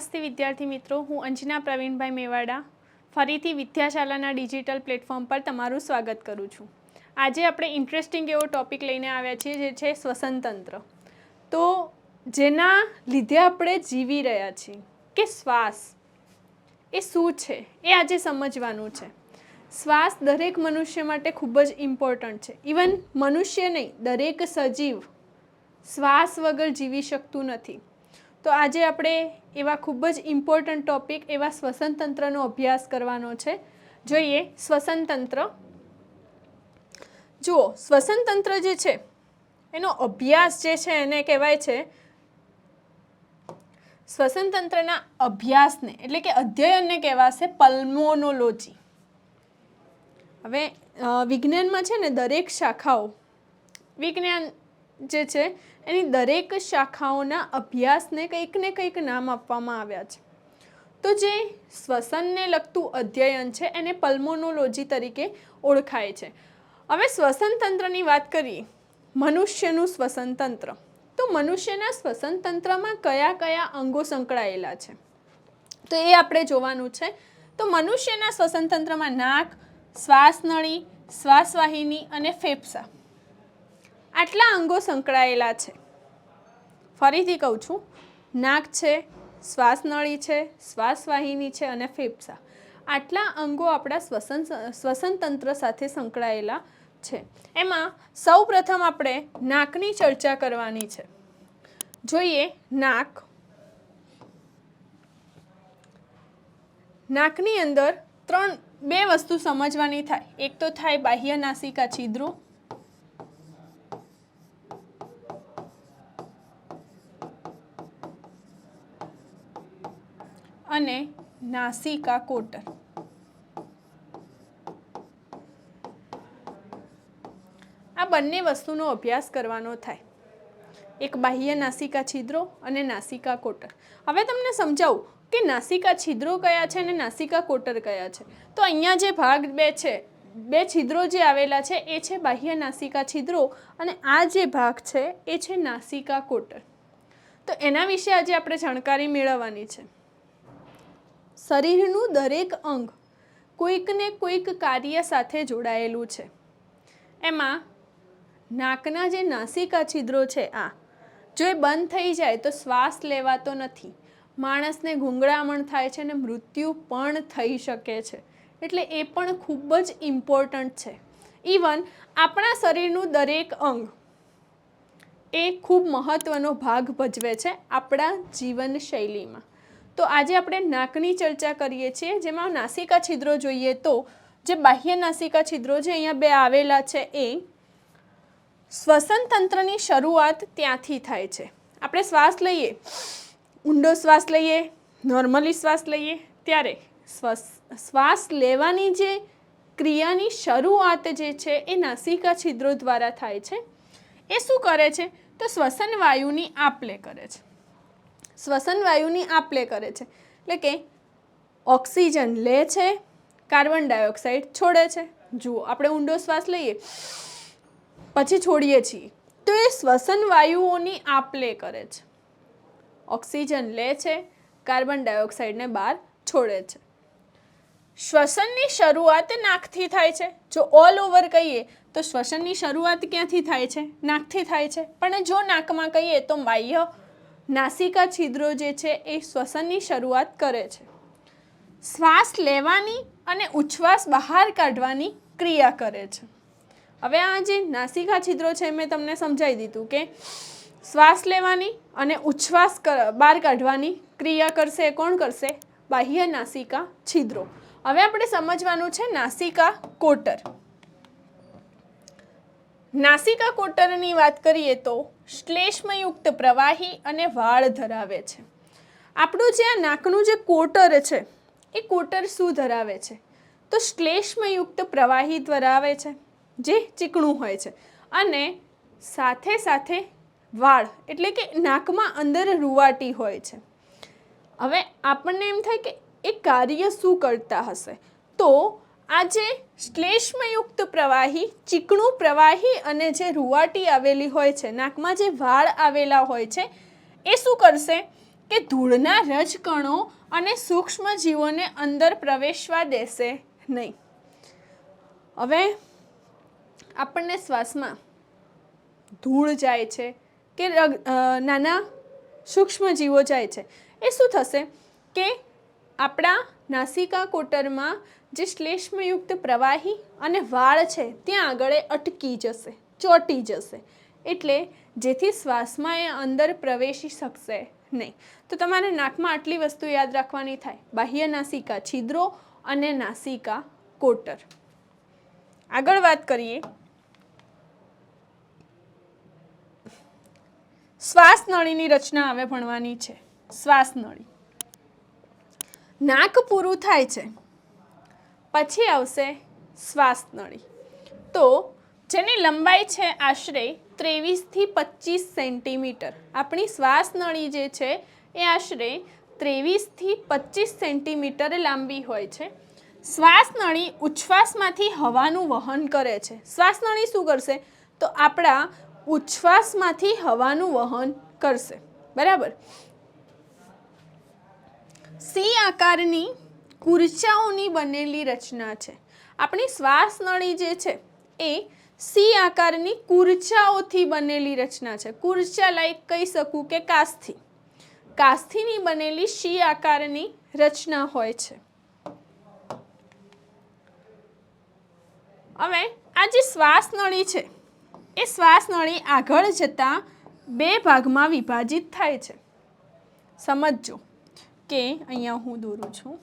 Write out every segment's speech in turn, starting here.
નમસ્તે વિદ્યાર્થી મિત્રો, હું અંજના પ્રવીણભાઈ મેવાડા ફરીથી વિદ્યાશાલાના ડિજિટલ પ્લેટફોર્મ પર તમારું સ્વાગત કરું છું. આજે આપણે ઇન્ટરેસ્ટિંગ એવો ટોપિક લઈને આવ્યા છીએ જે છે શ્વસનતંત્ર તો જેના લીધે આપણે જીવી રહ્યા છીએ કે શ્વાસ, એ શું છે? એ આજે સમજવાનું છે. શ્વાસ દરેક મનુષ્ય માટે ખૂબ જ ઇમ્પોર્ટન્ટ છે. ઇવન મનુષ્ય નહીં, દરેક સજીવ શ્વાસ વગર જીવી શકતું નથી. તો આજે આપણે એવા ખૂબ જ ઇમ્પોર્ટન્ટ ટોપિક એવા શ્વસન તંત્રનો અભ્યાસ કરવાનો છે. જોઈએ શ્વસન તંત્ર જુઓ શ્વસન તંત્ર જે છે, એનો અભ્યાસ જે છે એને કહેવાય છે શ્વસન તંત્રના અભ્યાસને, એટલે કે અધ્યયનને કહેવાશે પલ્મોનોલોજી. હવે વિજ્ઞાનમાં છે ને દરેક શાખાઓ, વિજ્ઞાન જે છે, એની દરેક શાખાઓના અભ્યાસને કંઈક ને કંઈક નામ આપવામાં આવ્યા છે. તો જે શ્વસનને લગતું અધ્યયન છે, એને પલ્મોનોલોજી તરીકે ઓળખાય છે. હવે શ્વસન તંત્રની વાત કરીએ, મનુષ્યનું શ્વસન તંત્ર. તો મનુષ્યના શ્વસન તંત્રમાં કયા કયા અંગો સંકળાયેલા છે? તો એ આપણે જોવાનું છે. તો મનુષ્યના શ્વસન તંત્રમાં નાક, શ્વાસનળી, શ્વાસવાહિની અને ફેફસા. આટલા અંગો સંકળાયેલા છે. ફરીથી કહું છું, નાક છે, શ્વાસનળી છે, શ્વાસવાહિની છે અને ફેફસા. આટલા અંગો આપણા શ્વસન શ્વસન તંત્ર સાથે સંકળાયેલા છે. એમાં સૌ પ્રથમ આપણે નાકની ચર્ચા કરવાની છે. જોઈએ નાક. નાકની અંદર ત્રણ, બે વસ્તુ સમજવાની થાય. એક તો થાય બાહ્ય નાસિકા છિદ્રો અને નાસિકા કોટર. આ બંને વસ્તુનો અભ્યાસ કરવાનો થાય. એક બાહ્ય નાસિકા છિદ્રો અને નાસિકા કોટર. હવે તમને સમજાવું કે નાસિકા છિદ્રો કયા છે અને નાસિકા કોટર કયા છે. તો અહીંયા જે ભાગ બે છે, બે છિદ્રો જે આવેલા છે, એ છે બાહ્ય નાસિકા છિદ્રો અને આ જે ભાગ છે, એ છે નાસિકા કોટર. તો એના વિશે આજે આપણે જાણકારી મેળવવાની છે. શરીરનું દરેક અંગ કોઈકને કોઈક કાર્ય સાથે જોડાયેલું છે. એમાં નાકના જે નાસિકા છિદ્રો છે આ, જો એ બંધ થઈ જાય તો શ્વાસ લેવાતો નથી. માણસને ગુંગળામણ થાય છે અને મૃત્યુ પણ થઈ શકે છે. એટલે એ પણ ખૂબ જ ઇમ્પોર્ટન્ટ છે. ઇવન આપણા શરીરનું દરેક અંગ એ ખૂબ મહત્ત્વનો ભાગ ભજવે છે આપણા જીવનશૈલીમાં. તો આજે આપણે નાકની ચર્ચા કરીએ છીએ. જેમાં નાસિકા છિદ્રો જોઈએ તો, જે બાહ્ય નાસિકા છિદ્રો જે અહીંયા બે આવેલા છે એ શ્વસન તંત્રની શરૂઆત ત્યાંથી થાય છે. આપણે શ્વાસ લઈએ, ઊંડો શ્વાસ લઈએ, નોર્મલી શ્વાસ લઈએ, ત્યારે શ્વાસ લેવાની જે ક્રિયાની શરૂઆત જે છે એ નાસિકા છિદ્રો દ્વારા થાય છે. એ શું કરે છે? તો શ્વસન વાયુની આપલે કરે છે. શ્વસન વાયુની આપલે કરે છે. એટલે કે ઓક્સિજન લે છે, કાર્બન ડાયોક્સાઇડ છોડે છે. જુઓ, આપણે ઊંડો શ્વાસ લઈએ, પછી છોડીએ છીએ. તો એ શ્વસન વાયુઓની આપલે કરે છે. ઓક્સિજન લે છે, કાર્બન ડાયોક્સાઇડને બહાર છોડે છે. શ્વસનની શરૂઆત નાકથી થાય છે. જો ઓલ ઓવર કહીએ, તો શ્વસનની શરૂઆત ક્યાંથી થાય છે? નાકથી થાય છે. પણ જો નાકમાં કહીએ, તો બાહ્ય નાસિકા છિદ્રો જે છે એ શ્વસનની શરૂઆત કરે છે. શ્વાસ લેવાની અને ઉચ્છ્વાસ બહાર કાઢવાની ક્રિયા કરે છે. હવે આ જે નાસિકા છિદ્રો છે મેં તમને સમજાવી દીધું કે શ્વાસ લેવાની અને ઉચ્છ્વાસ બહાર કાઢવાની ક્રિયા કરશે કોણ કરશે? બાહ્ય નાસિકા છિદ્રો. હવે આપણે સમજવાનું છે નાસિકા કોટર. નાસિકા કોટરની વાત કરીએ તો શ્લેષ્મયુક્ત પ્રવાહી અને વાળ ધરાવે છે. આપણું જે આ નાકનું જે કોટર છે, એ કોટર શું ધરાવે છે? તો શ્લેષ્મયુક્ત પ્રવાહી ધરાવે છે, જે ચીકણું હોય છે. અને સાથે સાથે વાળ, એટલે કે નાકમાં અંદર રૂવાટી હોય છે. હવે આપણને એમ થાય કે એ કાર્ય શું કરતા હશે? તો આ જે શ્લેષ્મયુક્ત પ્રવાહી, ચીકણું પ્રવાહી અને જે રૂવાટી આવેલી હોય છે, નાકમાં જે વાળ આવેલા હોય છે, એ શું કરશે? કે ધૂળના રજકણો અને સૂક્ષ્મ જીવોને અંદર પ્રવેશવા દેશે નહીં. હવે આપણને શ્વાસમાં ધૂળ જાય છે કે નાના સૂક્ષ્મ જીવો જાય છે, એ શું થશે? કે આપણા નાસિકા કોટરમાં જે શ્લેષ્મયુક્ત પ્રવાહી અને વાળ છે, ત્યાં આગળ અટકી જશે, ચોટી જશે. એટલે જેથી શ્વાસમાં એ અંદર પ્રવેશી શકશે નહીં. તો તમારે નાકમાં આટલી વસ્તુ યાદ રાખવાની થાય. બાહ્ય નાસિકા છિદ્રો અને નાસિકા કોટર. આગળ વાત કરીએ. શ્વાસ નળીની રચના હવે ભણવાની છે. શ્વાસ નળી. નાક પૂરું થાય છે. પછી આવશે શ્વાસ નળી. તો જેની લંબાઈ છે આશરે ત્રેવીસથી પચીસ સેન્ટીમીટર. આપણી શ્વાસ નળી જે છે એ આશરે ત્રેવીસથી પચીસ સેન્ટીમીટર લાંબી હોય છે. શ્વાસ નળી ઉચ્છ્વાસમાંથી હવાનું વહન કરે છે. શ્વાસ નળી શું કરશે? તો આપણા ઉચ્છ્વાસમાંથી હવાનું વહન કરશે. બરાબર? સી આકારની કુર્ચાઓની બનેલી રચના છે. આપણી શ્વાસ નળી જે છે એ સી આકારની કુર્ચાઓથી બનેલી રચના છે. કુર્ચા લાઈક કહી શકું કે કાસ્થી. કાસ્થીની બનેલી સી આકારની રચના હોય છે. હવે આ જે શ્વાસ નળી છે, એ શ્વાસ નળી આગળ જતાં બે ભાગમાં વિભાજિત થાય છે. સમજજો. કે અહીંયા હું દોરું છું?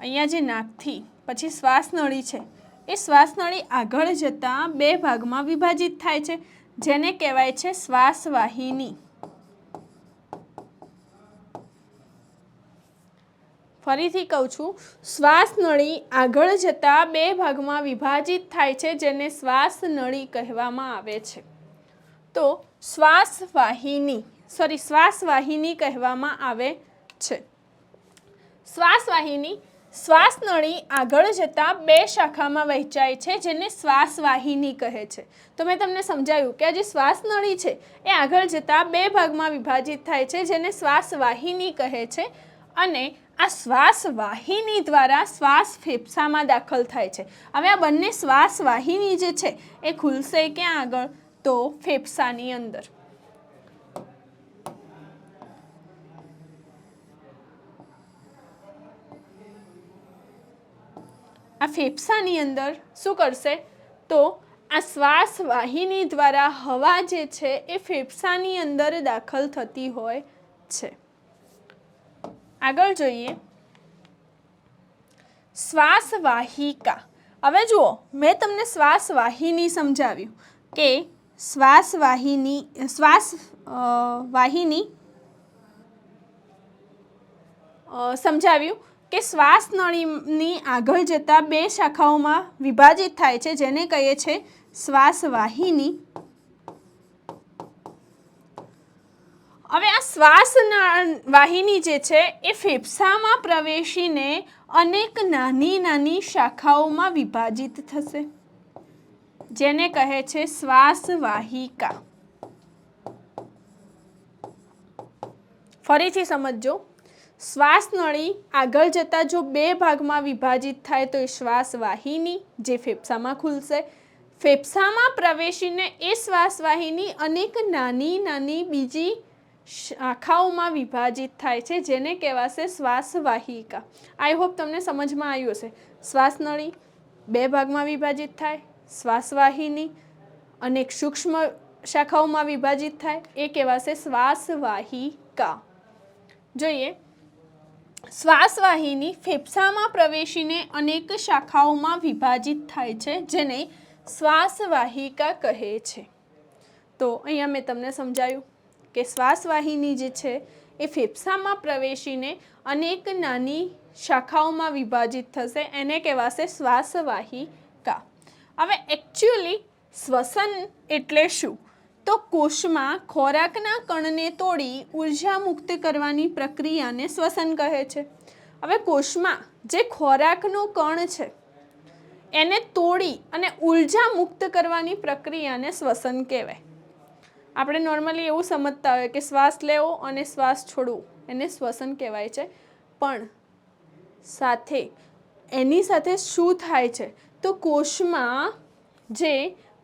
અહીંયા જે નાકથી, પછી શ્વાસનળી છે. એ શ્વાસનળી આગળ જતાં બે ભાગમાં વિભાજિત થાય છે, જેને કહેવાય છે શ્વાસવાહિની. ફરીથી કહું છું શ્વાસનળી આગળ જતાં બે ભાગમાં વિભાજિત થાય છે, જેને શ્વાસનળી કહેવામાં આવે છે. તો શ્વાસવાહિની સોરી શ્વાસવાહિની કહેવામાં આવે છે શ્વાસ વાહિની શ્વાસનળી આગળ જતાં બે શાખામાં વહેંચાય છે, જેને શ્વાસવાહિની કહે છે. તો મેં તમને સમજાવ્યું કે આ જે શ્વાસનળી છે, એ આગળ જતાં બે ભાગમાં વિભાજિત થાય છે, જેને શ્વાસ વાહિની કહે છે અને આ શ્વાસવાહિની દ્વારા શ્વાસ ફેફસામાં દાખલ થાય છે. હવે આ બંને શ્વાસવાહિની જે છે, એ ખુલશે ક્યાં આગળ? તો ફેફસાની અંદર. આ ફેફસાની અંદર શું કરશે? તો આ શ્વાસ વાહિની દ્વારા હવા જે છે એ ફેફસાની અંદર દાખલ થતી હોય છે. આગળ જોઈએ. શ્વાસ વાહિકા હવે જુઓ, મેં તમને શ્વાસ વાહિની સમજાવ્યું કે શ્વાસ વાહિની શ્વાસ વાહિની સમજાવ્યું. કે શ્વાસ નળીની આગળ જતાં બે શાખાઓમાં વિભાજિત થાય છે, જેને કહીએ છે શ્વાસ વાહિની હવે આ શ્વાસ વાહિની જે છે, એ ફેફસામાં પ્રવેશીને અનેક નાની નાની શાખાઓમાં વિભાજિત થશે, જેને કહે છે શ્વાસ વાહિકા ફરીથી સમજજો. શ્વાસ નળી આગળ જતાં જો બે ભાગમાં વિભાજિત થાય તો એ શ્વાસવાહિની જે ફેફસામાં ખુલશે. ફેફસામાં પ્રવેશીને એ શ્વાસવાહિની અનેક નાની નાની બીજી શાખાઓમાં વિભાજિત થાય છે, જેને કહેવાશે શ્વાસવાહિકા. આઈ હોપ તમને સમજમાં આવ્યું હશે. શ્વાસનળી બે ભાગમાં વિભાજિત થાય, શ્વાસવાહિની અનેક સૂક્ષ્મ શાખાઓમાં વિભાજિત થાય, એ કહેવાશે શ્વાસવાહિકા. જોઈએ શ્વાસવાહિની ફેફસામાં પ્રવેશીને અનેક શાખાઓમાં વિભાજિત થાય છે, જેને શ્વાસવાહિકા કહે છે. તો અહીંયા મેં તમને સમજાયું કે શ્વાસવાહિની જે છે, એ ફેફસામાં પ્રવેશીને અનેક નાની શાખાઓમાં વિભાજિત થશે, એને કહેવાશે શ્વાસવાહિકા. હવે એકચ્યુઅલી શ્વસન એટલે શું? તો કોષમાં ખોરાકના કણને તોડી ઊર્જા મુક્ત કરવાની પ્રક્રિયાને શ્વસન કહે છે. હવે કોષમાં જે ખોરાકનો કણ છે, એને તોડી અને ઊર્જા મુક્ત કરવાની પ્રક્રિયાને શ્વસન કહેવાય. આપણે નોર્મલી એવું સમજતા હોય કે શ્વાસ લેવો અને શ્વાસ છોડવું, એને શ્વસન કહેવાય છે. પણ સાથે એની સાથે શું થાય છે? તો કોષમાં જે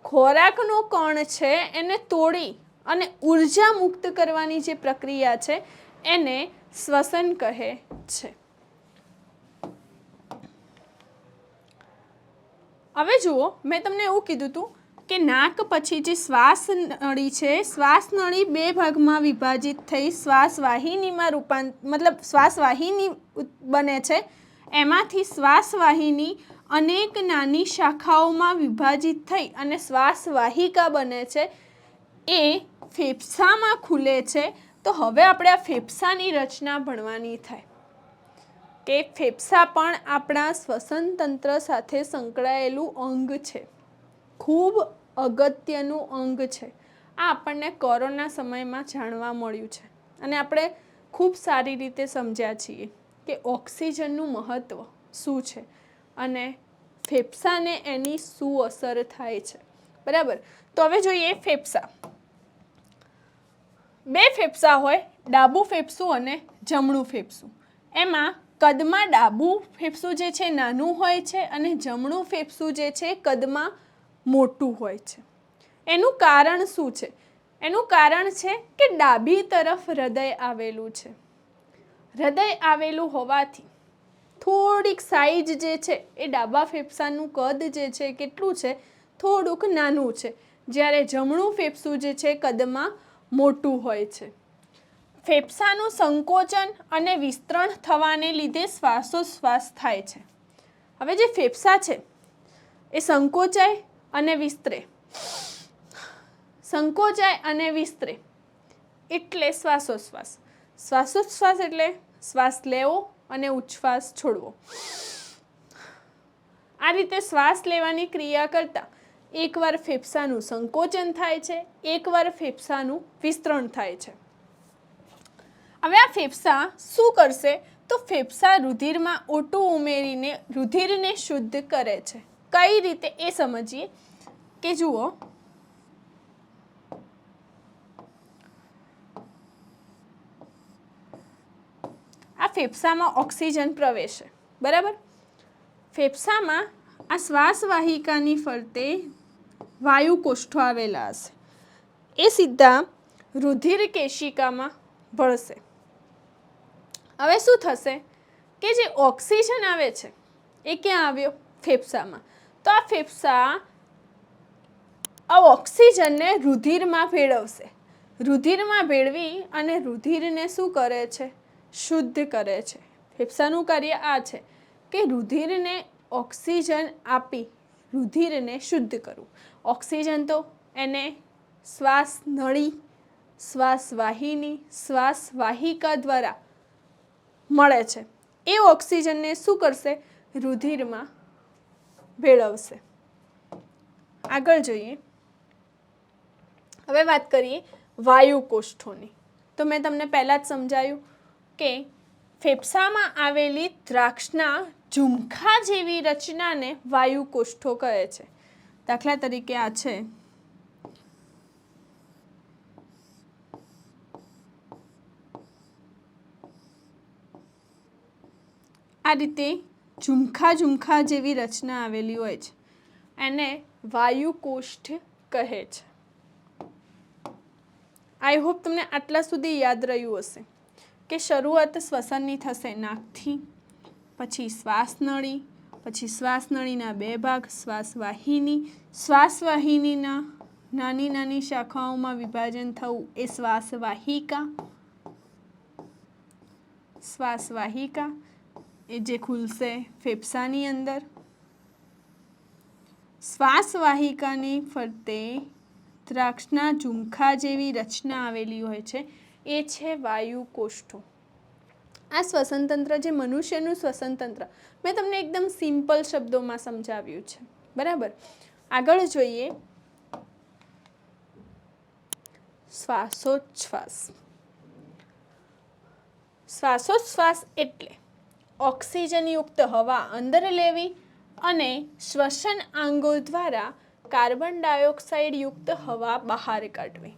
ખોરાકનો કણ છે, એને તોડી અને ઊર્જા મુક્ત કરવાની જે પ્રક્રિયા છે, એને શ્વસન કહે છે. હવે જુઓ, મેં તમને એવું કીધું હતું કે નાક પછી જે શ્વાસ નળી છે, શ્વાસ નળી બે ભાગમાં વિભાજિત થઈ શ્વાસ વાહિનીમાં રૂપાંત, મતલબ શ્વાસ વાહિની બને છે. એમાંથી શ્વાસ વાહિની અનેક નાની શાખાઓમાં વિભાજિત થઈ અને શ્વાસ વાહિકા બને છે. એ ફેફસામાં ખુલે છે. તો હવે આપણે આ ફેફસાની રચના ભણવાની થાય. કે ફેફસા પણ આપણા શ્વસન તંત્ર સાથે સંકળાયેલું અંગ છે. ખૂબ અગત્યનું અંગ છે. આ આપણને કોરોના સમયમાં જાણવા મળ્યું છે. અને આપણે ખૂબ સારી રીતે સમજ્યા છીએ કે ઓક્સિજનનું મહત્ત્વ શું છે. અને ફેફસાને એની શું અસર થાય છે. બરાબર? તો હવે જોઈએ ફેફસા. બે ફેફસા હોય, ડાબું ફેફસું અને જમણું ફેફસું. એમાં કદમાં ડાબું ફેફસું જે છે નાનું હોય છે અને જમણું ફેફસું જે છે કદમાં મોટું હોય છે. એનું કારણ શું છે? એનું કારણ છે કે ડાબી તરફ હૃદય આવેલું છે. હૃદય આવેલું હોવાથી થોડીક સાઇઝ જે છે, એ ડાબા ફેફસાનું કદ જે છે, કેટલું છે, થોડુંક નાનું છે. જ્યારે જમણું ફેફસું જે છે, કદમાં મોટું હોય છે. ફેફસાનું સંકોચન અને વિસ્તરણ થવાને લીધે શ્વાસોશ્વાસ થાય છે. હવે જે ફેફસા છે, એ સંકોચાય અને વિસ્તરે. સંકોચાય અને વિસ્તરે. એટલે શ્વાસોશ્વાસ. શ્વાસોશ્વાસ એટલે શ્વાસ લેવો અને ઉચ્છ્વાસ છોડવો. આ રીતે શ્વાસ લેવાની ક્રિયા કરતાં એકવાર ફેફસાનું સંકોચન થાય છે, એકવાર ફેફસાનું વિસ્તરણ થાય છે. હવે આ ફેફસા શું કરશે? તો ફેફસા રુધિરમાં ઓટું ઉમેરીને રુધિરને શુદ્ધ કરે છે. કઈ રીતે? એ સમજીએ કે જુઓ ફેફસામાં ઓક્સિજન પ્રવેશે. બરાબર? ફેફસામાં આ શ્વાસવાહિકાની ફરતે વાયુ કોષ્ઠો આવેલા હશે. એ સીધા રુધિર કેશિકામાં ભળશે. હવે શું થશે? કે જે ઓક્સિજન આવે છે, એ ક્યાં આવ્યો? ફેફસામાં. તો આ ફેફસા આ ઓક્સિજનને રુધિરમાં ભેળવશે. રુધિરમાં ભેળવી અને રુધિરને શું કરે છે? શુદ્ધ કરે છે. ફેફસાનું કાર્ય આ છે કે રુધિરને ઓક્સિજન આપી રુધિરને શુદ્ધ કરવું. ઓક્સિજન તો એને શ્વાસ નળી શ્વાસ વાહિની શ્વાસ વાહિકા દ્વારા મળે છે. એ ઓક્સિજનને શું કરશે? રુધિરમાં ભેળવશે. આગળ જોઈએ. હવે વાત કરીએ વાયુ કોષ્ઠોની તો મેં તમને પહેલાં જ સમજાયું કે ફેફસામાં આવેલી દ્રાક્ષના ઝુમખા જેવી રચનાને વાયુ કોષ્ઠો કહે છે. દાખલા તરીકે આ છે. આ રીતે ઝુમખા ઝુમખા જેવી રચના આવેલી હોય છે. એને વાયુ કોષ્ઠ કહે છે. આઈ હોપ તમને આટલા સુધી યાદ રહ્યું હશે. કે શરૂઆત શ્વસનની થશે નાકથી, પછી શ્વાસનળી પછી શ્વાસનળીના બે ભાગ શ્વાસવાહિની શ્વાસવાહિનીના નાની નાની શાખાઓમાં વિભાજન થવું એ શ્વાસ વાહિકા. શ્વાસ વાહિકા એ જે ખુલશે ફેફસાની અંદર. શ્વાસ વાહિકાની ફરતે દ્રાક્ષના ઝુમખા જેવી રચના આવેલી હોય છે. એ છે વાયુ કોષ્ઠો આ શ્વસન તંત્ર જે મનુષ્યનું શ્વસન તંત્ર મેં તમને એકદમ સિમ્પલ શબ્દોમાં સમજાવ્યું છે. બરાબર? આગળ જોઈએ. શ્વાસોચ્છ્વાસ. શ્વાસોચ્છ્વાસ એટલે ઓક્સિજનયુક્ત હવા અંદર લેવી અને શ્વસન આંગો દ્વારા કાર્બન ડાયોક્સાઇડ યુક્ત હવા બહાર કાઢવી.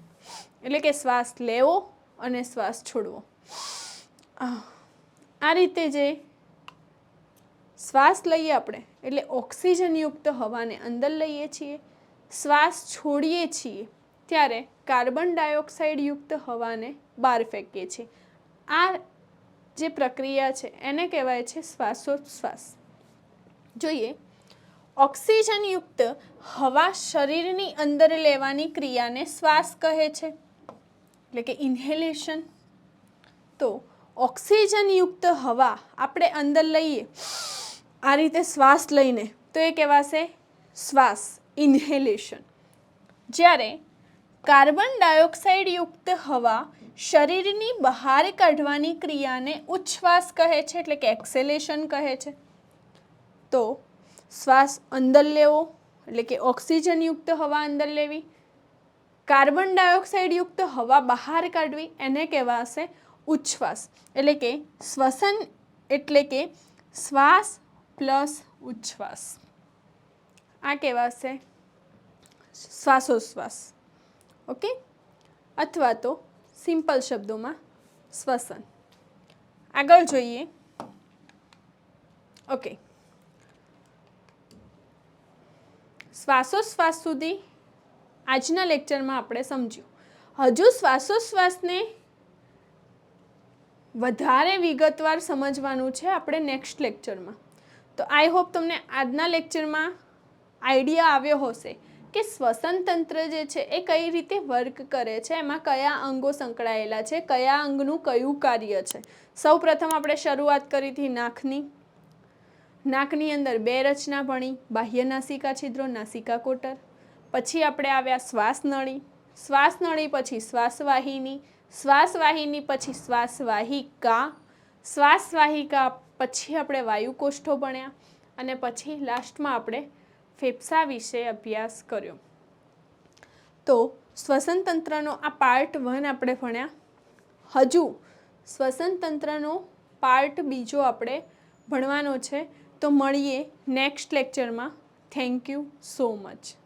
એટલે કે શ્વાસ લેવો અને શ્વાસ છોડવો. આ રીતે જે શ્વાસ લઈએ આપણે, એટલે ઓક્સિજનયુક્ત હવાને અંદર લઈએ છીએ, શ્વાસ છોડીએ છીએ, ત્યારે કાર્બન ડાયોક્સાઇડયુક્ત હવાને બહાર ફેંકીએ છીએ. આ જે પ્રક્રિયા છે, એને કહેવાય છે શ્વાસોચ્છ્વાસ. જોઈએ, ઓક્સિજનયુક્ત હવા શરીરની અંદર લેવાની ક્રિયાને શ્વાસ કહે છે. એટલે કે ઇન્હેલેશન તો ઓક્સિજનયુક્ત હવા આપણે અંદર લઈએ, આ રીતે શ્વાસ લઈને, તો એ કહેવાશે શ્વાસ ઇન્હેલેશન જ્યારે કાર્બન ડાયોક્સાઇડયુક્ત હવા શરીરની બહાર કાઢવાની ક્રિયાને ઉચ્છ્વાસ કહે છે, એટલે કે એક્સેલેશન કહે છે, તો શ્વાસ અંદર લેવો, એટલે કે ઓક્સિજનયુક્ત હવા અંદર લેવી કાર્બન ડાયોક્સાઇડયુક્ત હવા બહાર કાઢવી એને કહેવાશે ઉચ્છ્વાસ. એટલે કે શ્વસન એટલે કે શ્વાસ પ્લસ ઉચ્છ્વાસ. આ કહેવાશે શ્વાસોશ્વાસ. ઓકે? અથવા તો સિમ્પલ શબ્દોમાં શ્વસન. આગળ જોઈએ. ઓકે. શ્વાસોશ્વાસ સુધી આજના લેક્ચરમાં આપણે સમજ્યું. હજુ શ્વાસોશ્વાસને વધારે વિગતવાર સમજવાનું છે આપણે નેક્સ્ટ લેક્ચરમાં. તો આઈ હોપ તમને આજના લેક્ચરમાં આઈડિયા આવ્યો હશે કે શ્વસન તંત્ર જે છે એ કઈ રીતે વર્ક કરે છે, એમાં કયા અંગો સંકળાયેલા છે, કયા અંગનું કયું કાર્ય છે. સૌ આપણે શરૂઆત કરી હતી નાકની નાકની અંદર બે રચના ભણી, બાહ્ય નાસિકા છિદ્રો, નાસિકા કોટર. પછી આપણે આવ્યા શ્વાસનળી. શ્વાસનળી પછી શ્વાસવાહિની. શ્વાસવાહિની પછી શ્વાસવાહિકા. શ્વાસવાહિકા પછી આપણે વાયુકોષ્ઠો ભણ્યા અને પછી લાસ્ટમાં આપણે ફેફસા વિશે અભ્યાસ કર્યો. તો શ્વસન તંત્રનો આ પાર્ટ વન આપણે ભણ્યા. હજુ શ્વસન તંત્રનો પાર્ટ બીજો આપણે ભણવાનો છે. તો મળીએ નેક્સ્ટ લેક્ચરમાં. Thank you so much.